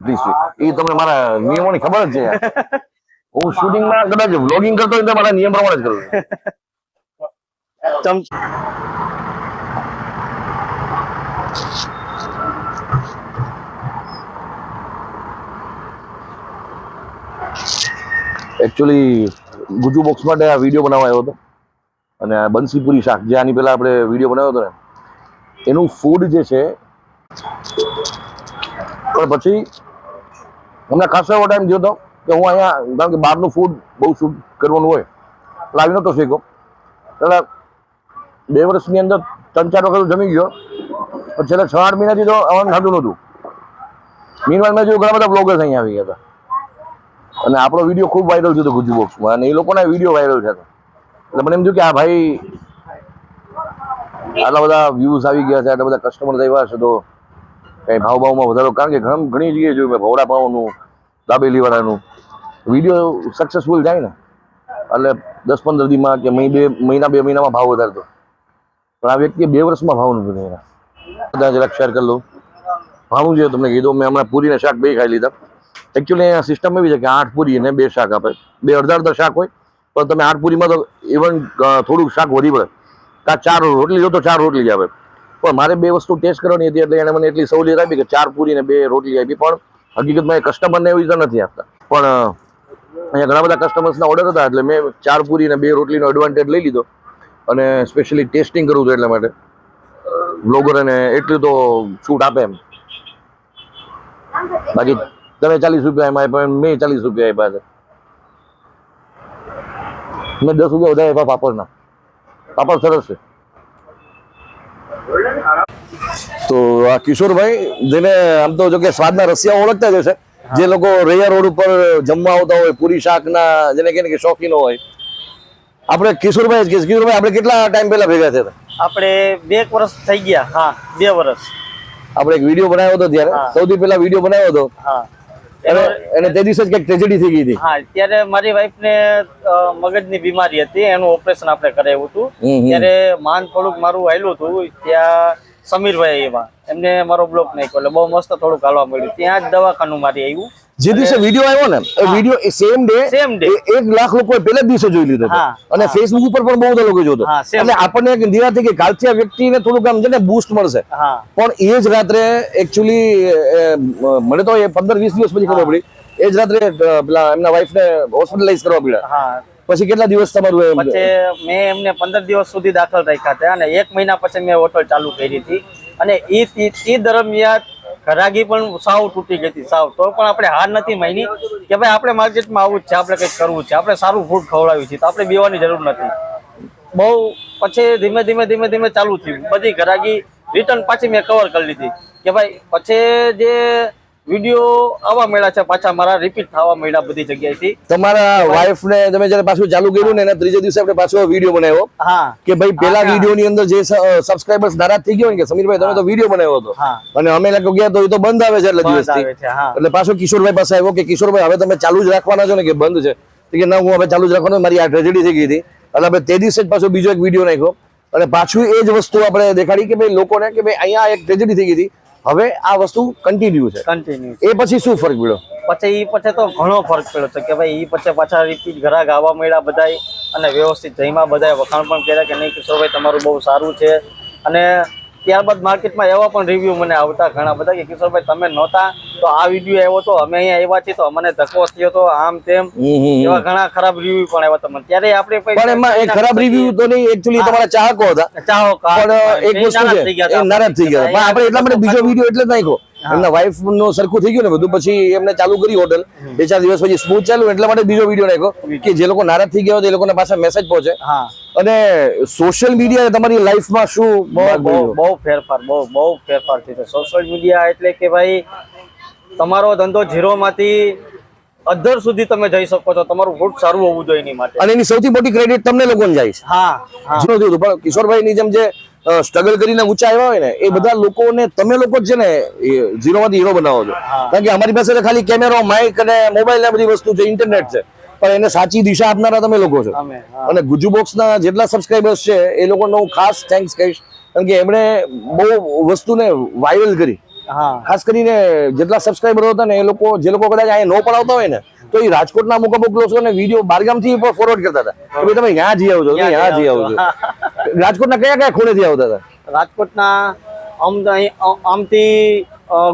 એ તમને મારા નિયમોની ખબર જ છે. હું શૂટિંગમાં કદાચ વ્લોગિંગ કરતો હોય તો મારા નિયમ પ્રમાણે જ કરું ચમ એકચ્યુઅલી ગુજુ બોક્સ માટે આ વીડિયો બનાવવા આવ્યો હતો. અને આ બંસીપુરી શાક જે આની પેલા આપણે વીડિયો બનાવ્યો હતો ને એનું ફૂડ જે છે પણ પછી હમણાં ખાસો એવો ટાઈમ જોતો કે હું અહીંયા, કારણ કે બહારનું ફૂડ બહુ શૂટ કરવાનું હોય, લાવી નહોતો શીખો એટલે બે વર્ષની અંદર ત્રણ ચાર વખત જમી ગયો. પણ છેલ્લા છ આઠ મહિનાથી તો આવવાનું થતું નહોતું. મીનવાલ મેં જોયું ઘણા બધા બ્લોગર્સ અહીંયા આવી ગયા હતા. અને આપણો વીડિયો ખૂબ વાયરલ થયો હતો ગુજુ બોક્સમાં અને એ લોકોના વીડિયો વાયરલ થયા એટલે મને એમ થયું કે આ ભાઈ આટલા બધા વ્યૂઝ આવી ગયા છે, આટલા બધા કસ્ટમર આવ્યા છે, તો કંઈ ભાવ ભાવમાં વધારો? કારણ કે ઘણા, ઘણી જગ્યાએ જોયું મેં ભવડા પાવનું દાબેલીવાળાનું. વીડિયો સક્સેસફુલ જાય ને. એટલે દસ પંદર દીમાં કે મહિ બે, મહિના, બે મહિનામાં ભાવ વધારતો. પણ આ વ્યક્તિએ બે વર્ષમાં ભાવ નથી વધાર્યા બધા જરાક શેર કરી લઉં. ભાવનું જે તમને કીધું, મેં હમણાં પૂરીને શાક બે ખાઈ લીધા. એકચ્યુઅલી અહીંયા સિસ્ટમ એવી છે કે આઠ પૂરી અને બે શાક આપે. બે અડધા અડધા શાક હોય, પણ તમે આઠ પૂરીમાં તો ઇવન થોડુંક શાક વધી પડે કાં ચાર રોટલી જો તો ચાર રોટલી જ આપે. પણ મારે બે વસ્તુ ટેસ્ટ કરવાની હતી એટલે એણે મને એટલી સહુલિયત આપી કે ચાર પૂરી ને બે રોટલી આપી, પણ હકીકતમાં એ કસ્ટમરને એવી રીતે નથી આપતા. પણ અહીંયા ઘણા બધા કસ્ટમર્સના ઓર્ડર હતા એટલે મેં ચાર પૂરી ને બે રોટલીનો એડવાન્ટેજ લઈ લીધો અને સ્પેશિયલી ટેસ્ટિંગ કરવું હતું એટલા માટે. બ્લોગરને એટલું તો છૂટ આપે એમ. બાકી તમે ચાલીસ રૂપિયા એમાં આપ્યા મેં ચાલીસ રૂપિયા આપ્યા છે. મેં દસ રૂપિયા વધારે આપ્યા પાપડના. પાપડ સરસ છે. તો આ કિશોરભાઈ જેને આમ તો જો કે સ્વાદના રસિયા ઓળખતા જ હશે જે લોકો રૈયા રોડ ઉપર જમવા આવતા હોય પૂરી શાકના જેને કહે કે શોખીનો હોય. આપણે કિશોરભાઈ. કિશોરભાઈ આપણે કેટલા ટાઈમ પહેલા ભેગા થયા આપણે બે વર્ષ થઈ ગયા. હા બે વર્ષ. આપણે એક વીડિયો બનાવ્યો હતો ત્યારે. સૌથી પહેલા વીડિયો બનાવ્યો હતો. અને એને તે દિવસે જ કંઈક ટ્રેજેડી થઈ ગઈ હતી. હા ત્યારે મારી વાઈફને મગજની બીમારી હતી. એનું ઓપરેશન આપણે કરાવ્યું હતું. ત્યારે માન થોડુંક મારું હાલ્યું હતું. ત્યાં સમીરભાઈ એવા. એમને મારો બ્લોક નાખ્યો એટલે બહુ મસ્ત થોડુંક હાલવા મળ્યું. ત્યાં જ દવાખાનું મારી આવ્યું જે દિવસે વીડિયો આવ્યો ને એ video same day same day એક લાખ લોકો પહેલા જ દિવસે જોઈ લીધો અને ફેસબુક ઉપર પણ બહુ બધા લોકો જોતો એટલે આપણને એક નિરાતે કે કાલથી આ વ્યક્તિને થોડુંક આમ છે ને બૂસ્ટ મળશે. પણ એ જ રાત્રે એકચ્યુઅલી મને તો એ પંદર વીસ દિવસ પછી ખબર પડી. એ જ રાત્રે પેલા એમના વાઈફને હોસ્પિટલાઇઝ કરવા પડ્યા હા. પછી કેટલા દિવસ તમારું પછી મેં એમને પંદર દિવસ સુધી દાખલ રાખ્યા હતા અને એક મહિના પછી મેં હોટલ ચાલુ કરી હતી. અને એ દરમિયાન ઘરાગી પણ સાવ તૂટી ગઈ હતી, સાવ. તો પણ આપણે હાર નથી માની કે ભાઈ આપણે માર્કેટમાં આવવું જ છે, આપણે કંઈક કરવું છે, આપણે સારું ફૂડ ખવડાવ્યું છે, તો આપણે બેવાની જરૂર નથી. બહુ પછી ધીમે ધીમે ધીમે ધીમે ચાલુ થયું. બધી ઘરાગી રિટર્ન પાછી મેં કવર કરી લીધી કે ભાઈ, પછી જે વીડિયો આવવા મળ્યા છે પાછા મારા રિપીટ થવા મળ્યા બધી જગ્યાએથી. તમારા વાઈફ ને તમે જયારે પાછું ચાલુ કર્યું ને એના ત્રીજે દિવસે આપણે પાછો વીડિયો બનાવ્યો. હા. કે ભાઈ પેલા વીડિયો ની અંદર જે સબસ્ક્રાઇબર્સ નારાજ થઈ ગયો ને કે સમીરભાઈ તમે તો વીડિયો બનાવ્યો હતો. અને અમે લોકો ગયા તો એ તો બંધ આવે છે એટલે દિવસથી. આવે એટલે પાછો કિશોરભાઈ પાસે આવ્યો કે કિશોરભાઈ હવે તમે ચાલુ જ રાખવાના છો ને? કે બંધ છે. કે ના હું હવે ચાલુ જ રાખવાનો મારી આ ટ્રેજેડી થઈ ગઈ હતી. એટલે આપણે તે દિવસે જ પાછો બીજો એક વીડિયો નાખ્યો. અને પાછું એ જ વસ્તુ આપણે દેખાડી કે ભાઈ લોકોને કે ભાઈ અહીંયા એક ટ્રેજેડી થઈ ગઈ હતી. હવે આ વસ્તુ કન્ટિન્યુ છે. કન્ટિન્યુ એ પછી શું ફરક પડ્યો? પછી ઈ પછી તો ઘણો ફરક પડ્યો છે કે ભાઈ ઈ પછી પાછા રિપીટ ઘરા ગાવા મળ્યા બધાય અને વ્યવસ્થિત જઈમાં બધાય વખાણ પણ કર્યા કે નહીં કિશોરભાઈ તમારું બહુ સારું છે. અને ત્યારબાદ માર્કેટમાં એવા પણ રિવ્યુ મને આવતા ઘણા બધા કે કિશોરભાઈ તમે નહોતા તો આ વીડિયો આવ્યો તો અમે અહીંયા આવ્યા છીએ તો અમને ધક્કો થયો તો આમ તેમ. એવા ઘણા ખરાબ રિવ્યુ પણ આવ્યા તમને. ત્યારે આપણે પણ એમાં એક ખરાબ રિવ્યુ તો નહીં એકચ્યુઅલી તમારા ચાહકો હતા. ચાહકો પણ એક વસ્તુ છે એ. નારાજ થઈ ગયા પણ આપણે એટલા માટે બીજો વીડિયો એટલે જ નાખ્યો. એમના વાઈફનું સરખું થઈ ગયું ને બધું પછી એમને ચાલુ કરી હોટલ બે ચાર દિવસ પછી સ્મૂથ ચાલુ એટલા માટે બીજો વીડિયો નાખ્યો કે જે લોકો નારાજ થઈ ગયા હોય એ લોકોને પાછા મેસેજ પહોંચે. હા. અને સોશિયલ મીડિયા તમારી લાઈફમાં શું બહુ બહુ ફેરફાર બહુ બહુ ફેરફાર થયો છે. સોશિયલ મીડિયા એટલે કે ભાઈ તમારો ધંધો ઝીરોમાંથી અધર સુધી તમે જઈ શકો છો. તમારું ફૂડ સારું હોવું જોઈએ એની માટે. અને એની સૌથી મોટી ક્રેડિટ તમને લોકોને જાય છે. હા હા. જીરો પણ કિશોરભાઈની જેમ જે સ્ટ્રગલ કરીને ઊંચા આવ્યા હોય ને એ બધા લોકોને તમે લોકો જ છે ને ઝીરો માંથી હીરો બનાવો છો. કારણ કે અમારી પાસે ખાલી કેમેરો માઇક અને મોબાઈલ ને બધી વસ્તુ છે ઇન્ટરનેટ છે. પણ એને સાચી દિશા આપનારા તમે લોકો છો. અને ગુજુ બોક્સ ના જેટલા સબસ્ક્રાઈબર્સ છે એ લોકોનો હું ખાસ થેન્ક્સ કહીશ. કારણ કે એમણે બહુ વસ્તુને વાયરલ કરી. હા. ખાસ કરીને જેટલા સબસ્ક્રાઈબર હતા ને એ લોકો જે લોકો કદાચ અહીંયા ન પડાવતા હોય ને તો એ રાજકોટના અમુક અમુક લોકો ને વીડિયો બારગામથી ફોરવર્ડ કરતા હતા. કે ભાઈ તમે ત્યાં જઈ આવજો છો ત્યાં જઈ આવજો. રાજકોટના કયા કયા ખૂણેથી આવતા હતા? રાજકોટના આમ આમથી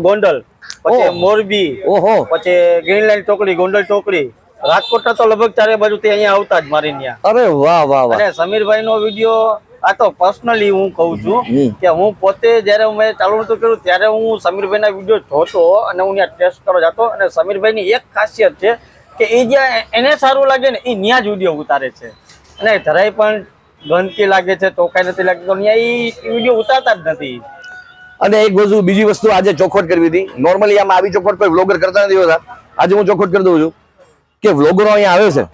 ગોંડલ પછી. મોરબી ઓહો. પછી ગ્રીનલેન્ડ ટોકડી ચોકડી ગોંડલ ચોકડી રાજકોટના તો લગભગ ચારે બાજુ તે અહીંયા આવતા જ મારી ત્યાં અરે વાહ વાહ વાહ. અને સમીરભાઈ નો વીડિયો આ તો પર્સનલી હું કહું છું કે હું પોતે જયારે મેં ચાલુ નતું કર્યું ત્યારે હું સમીરભાઈ ના વીડિયો જોતો અને હું ત્યાં ટેસ્ટ કરવા જતો. અને સમીરભાઈ ની એક ખાસિયત છે કે એ જ્યાં એને સારું લાગે ને એ ત્યાં જ વીડિયો ઉતારે છે. અને જરાય પણ ગંદકી લાગે છે ટોકાઈ નથી લાગતી તો ત્યાં એ વીડિયો ઉતારતા જ નથી. અને એક વસ્તુ બીજી વસ્તુ આજે ચોખવટ કરવી હતી. નોર્મલી આમ આવી ચોખવટ કોઈ વ્લોગર કરતા નથી હોતા. આજે હું ચોખવટ કરી દઉં છું. કે વ્લોગરો અહીંયા આવે છે?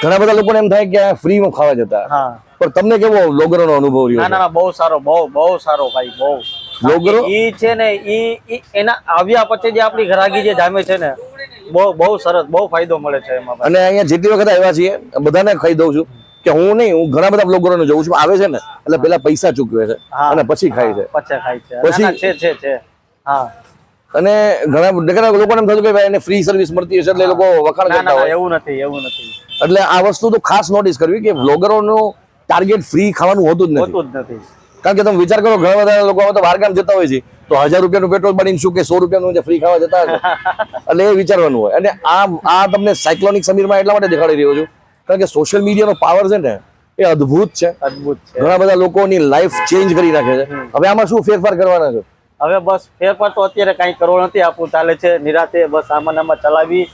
ઘણા બધા લોકોને એમ થાય કે ફ્રીમાં ખાવા જતા. પણ તમને કેવો વ્લોગરોનો અનુભવ રહ્યો ના ના બહુ સારો બહુ બહુ સારો ભાઈ બહુ. વ્લોગરો ઈ છે ને ઈ એના આવ્યા પછી જે આપણી ઘરાગી જે જામે છે ને બહુ બહુ સરસ બહુ ફાયદો મળે છે એમાં અને અહીંયા જેટલી વખત આવ્યા છીએ બધાને ખાઈ દઉં છું કે હું નહીં હું ઘણા બધા વ્લોગરોને જોઉં છું આવે છે ને એટલે પેલા પૈસા ચૂકવે છે અને પછી ખાય છે. પછી ખાય છે. પછી- ના, ના, છે છે. હા. અને ઘણા ઘણા લોકોને એમ થતું કે ભાઈ એને ફ્રી સર્વિસ મળતી હશે એટલે લોકો વખાણ કરતા હોય. એવું નથી એવું નથી. એટલે આ વસ્તુ તો ખાસ નોટિસ કરવી કે વ્લોગરોનું ટાર્ગેટ ફ્રી ખાવાનું હોતું જ નથી. હોતું જ નથી. કારણ કે તમે વિચાર કરો ઘણા બધા લોકો તો બહારગામ જતા હોય છે. તો હજાર રૂપિયાનું પેટ્રોલ બનીને શું કે સો રૂપિયાનું જે ફ્રી ખાવા જતા એટલે એ વિચારવાનું હોય. અને આ આ તમને સાયક્લોનિક સમીરમાં એટલા માટે દેખાડી રહ્યો છું. કારણ કે સોશિયલ મીડિયાનો પાવર છે ને એ અદ્ભુત છે. અદભુત છે. ઘણા બધા લોકોની લાઈફ ચેન્જ કરી નાખે છે. હવે આમાં શું ફેરફાર કરવાના છે? હવે બસ ફેરફાર તો અત્યારે કઈ કરવો નથી આપણું ચાલે છે નિરાતે બસ આમાં આમાં ચલાવી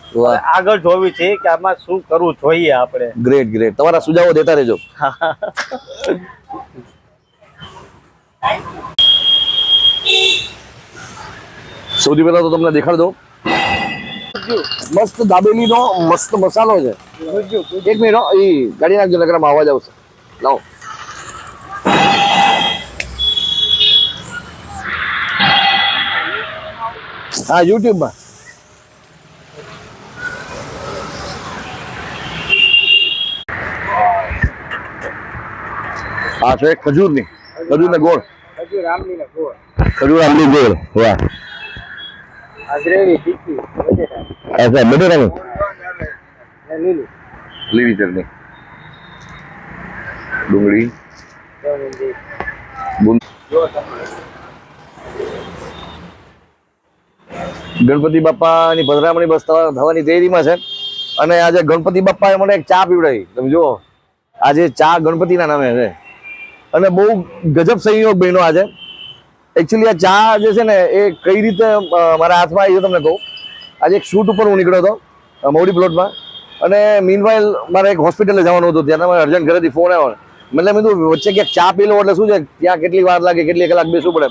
આગળ જોવી છે કે આમાં શું કરવું જોઈએ આપણે. ગ્રેટ ગ્રેટ તમારા સુજાવો દેતા રહેજો. સૌથી પહેલા તો તમને દેખાડ દઉં મસ્ત દાબેલીનો મસ્ત મસાલો છે. એક મિનિટ ગાડી નાખજો નકરામાં અવાજ આવશે. લાવો. હા યુટ્યુબમાં. આ છે ખજૂરની ખજૂર ને ગોળ. ખજૂર રામની ને ગોળ. ખજૂર આંબલી ગોળ વાહ. આજરેવી તીખી અચ્છા લીલી. ચટણી. ડુંગળી. બુંદ ગણપતિ બાપાની પધરામણી બસ થવાની તૈયારીમાં છે. અને આજે ગણપતિ બાપાએ મને એક ચા પીવડાવી. તમે જુઓ, આજે ચા ગણપતિના નામે છે. અને બહુ ગજબ સંયોગ બન્યો આજે. એકચ્યુઅલી આ ચા જે છે ને, એ કઈ રીતે મારા હાથમાં આવી તમને કહું. આજે એક શૂટ ઉપર હું નીકળ્યો હતો મોડી પ્લોટમાં. અને મીનવાઇલ મારે એક હોસ્પિટલે જવાનું હતું. ત્યાં મારે અર્જન્ટ ઘરેથી ફોન આવ્યો. મતલબ મેં વચ્ચે ક્યાંક ચા પી લો એટલે શું છે? ત્યાં કેટલી વાર લાગે, કેટલી કલાક બેસવું પડે?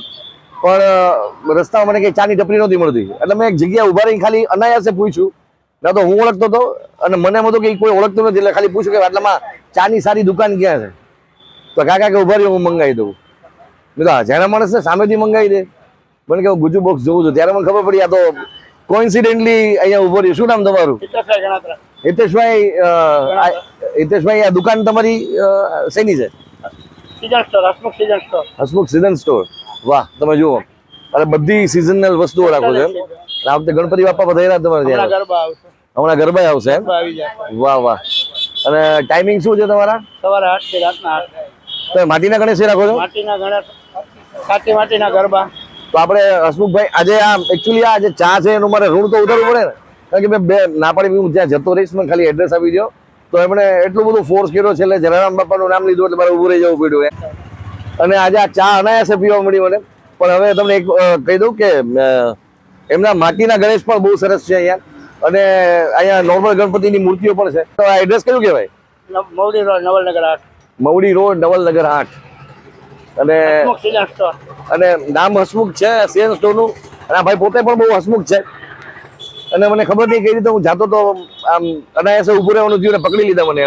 પણ રસ્તામાં મને કઈ ચાની ટપરી નહોતી મળતી. એટલે મેં એક જગ્યા ઊભા રહી ખાલી અનાયાસે પૂછ્યું. ના તો હું ઓળખતો હતો અને મને એમ હતું કે કોઈ ઓળખતું નથી એટલે ખાલી પૂછ્યું કે આટલામાં ચાની સારી દુકાન ક્યાં છે? તો કાકા કે ઊભા રહ્યો હું મંગાવી દઉં. મેં તો જાણા માણસને સામેથી મંગાવી દે. મને કે હું ગુજુ બોક્સ જોઉં છું. ત્યારે મને ખબર પડી આ તો કોઇન્સિડેન્ટલી અહીંયા ઊભો રહ્યું. શું નામ તમારું? હિતેશભાઈ હિતેશભાઈ આ દુકાન તમારી શેની છે? Hasmukh season store. Hasmukh season store. વાહ તમે જુઓ. અને બધી સિઝનલ વસ્તુઓ રાખો છો આ વખતે ગણપતિ બાપા વધાર્યા તમારે ત્યાં હમણાં ગરબા આવશે. વાહ વાહ. અને ટાઈમિંગ શું છે તમારા? સવારે આઠથી રાતના આઠ. તમે માટીના ગણેશ રાખો છો? માટીના ગણેશ. કાચી માટીના ગરબા. તો આપણે હસમુખભાઈ આજે આ એકચ્યુઅલી આ જે ચા છે એનું મારે ઋણ તો ઉતારવું પડે ને. કારણ કે મેં બે ના પાડી હું જ્યાં જતો રહીશ મને ખાલી એડ્રેસ આપી દો તો એમણે એટલું બધું ફોર્સ કર્યો છે એટલે જલારામ બાપાનું નામ લીધું એટલે મારે ઊભું રહી જવું પડ્યું અને આજે આ ચા અનાયાસે પીવા મળી મને. પણ હવે તમને એક કહી દઉં કે એમના માટીના ગણેશ પણ બહુ સરસ છે અહીંયા. અને અહીંયા નોર્મલ ગણપતિની મૂર્તિઓ પણ છે. તો આ એડ્રેસ કયું કહેવાય? મવડી રોડ નવલનગર આઠ. મવડી રોડ નવલનગર આઠ. અને અને નામ હસમુખ છે સેન સ્ટોરનું. અને આ ભાઈ પોતે પણ બહુ હસમુખ છે. અને મને ખબર નહીં કઈ રીતે હું જાતો તો આમ અનાયાસે ઉભું રહેવાનું થયું અને પકડી લીધા મને.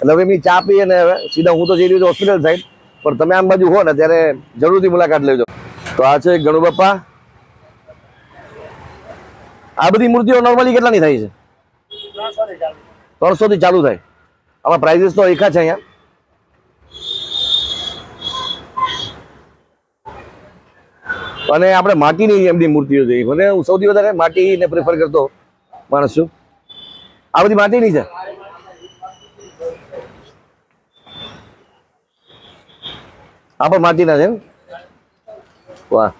એટલે હવે એમની ચા પી અને હવે. સીધા હું તો જઈ રહ્યો છું હોસ્પિટલ સાઈડ પણ તમે આમ બાજુ હો ને, ત્યારે જરૂરથી મુલાકાત લેજો. તો આ છે ગણુ બાપા. આ બધી મૂર્તિઓ નોર્મલી કેટલાની થાય છે? ત્રણસો થી ચાલુ થાય. આમાં પ્રાઇઝીસ તો એકા છે અહીંયા. અને આપણે માટીની એમની મૂર્તિઓ જોઈએ. મને હું સૌથી વધારે માટીને પ્રેફર કરતો માણસ છું. આ બધી માટીની છે? આ પણ માટીના છે વાહ.